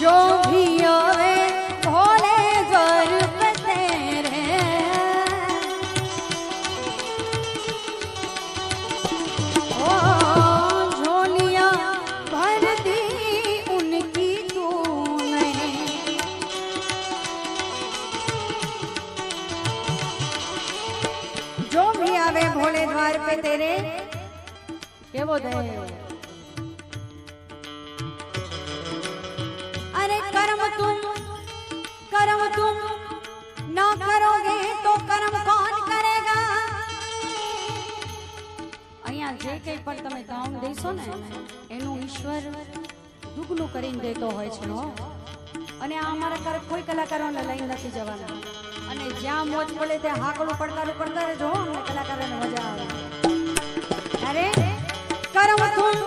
जो भी आवे भोले द्वार पे तेरे ओ झोलियां भर दी उनकी तूने जो भी आवे भोले द्वार पे तेरे કેવો દે कर्म तुम कर्म तुम ना करोगे तो कर्म कौन करेगा અહીંયા જે કંઈ પણ તમે કામ દેશો ને એનું ઈશ્વર દુગનું કરીને દેતો હોય છે હો અને આ અમારા ઘરે કોઈ કલાકારોને લઈ નથી જવાના અને જ્યાં મોજ પડે ત્યાં હાકડું પડકારું પડતા રહેજો હો, અમને કલાકારોને મજા આવે अरे कर्म तुम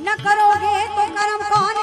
न करोगे तो कर्म कौन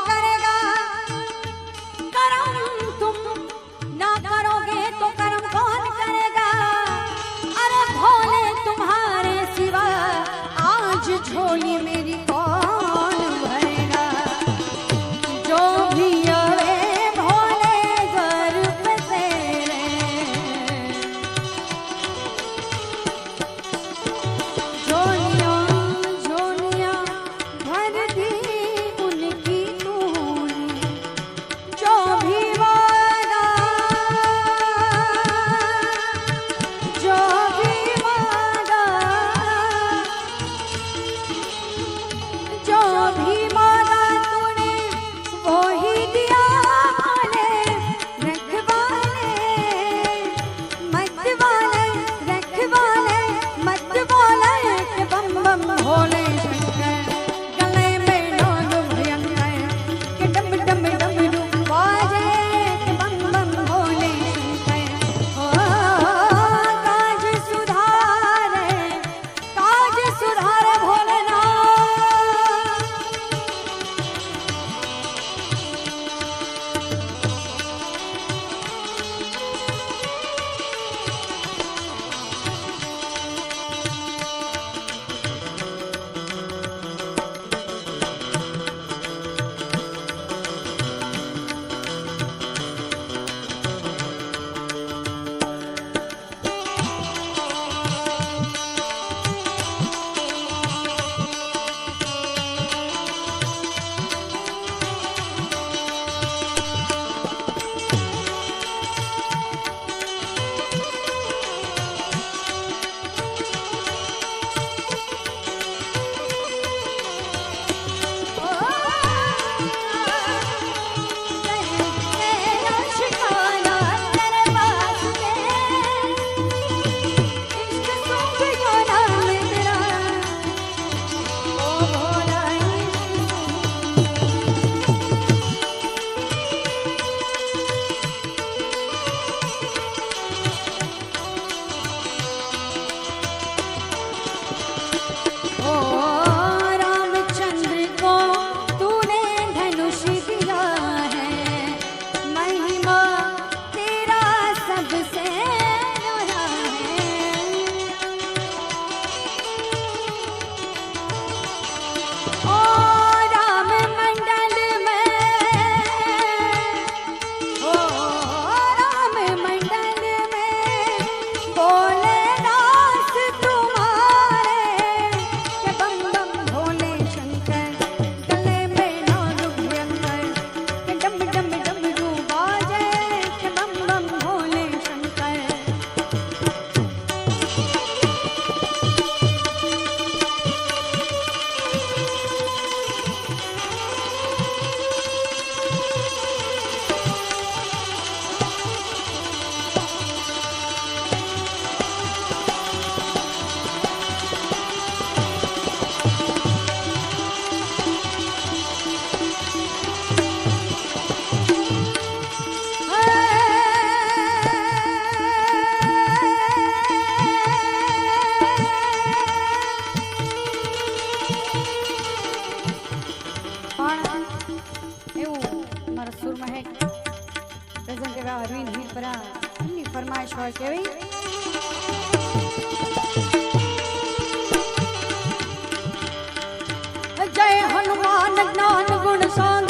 પણ એવું મારા સુરમાં હે પ્રેઝન્ટ એવા અરવિંદ હીરપરા એમની ફરમાઈશ હોય કેવી જય હનુમાન જ્ઞાન ગુણ સાગર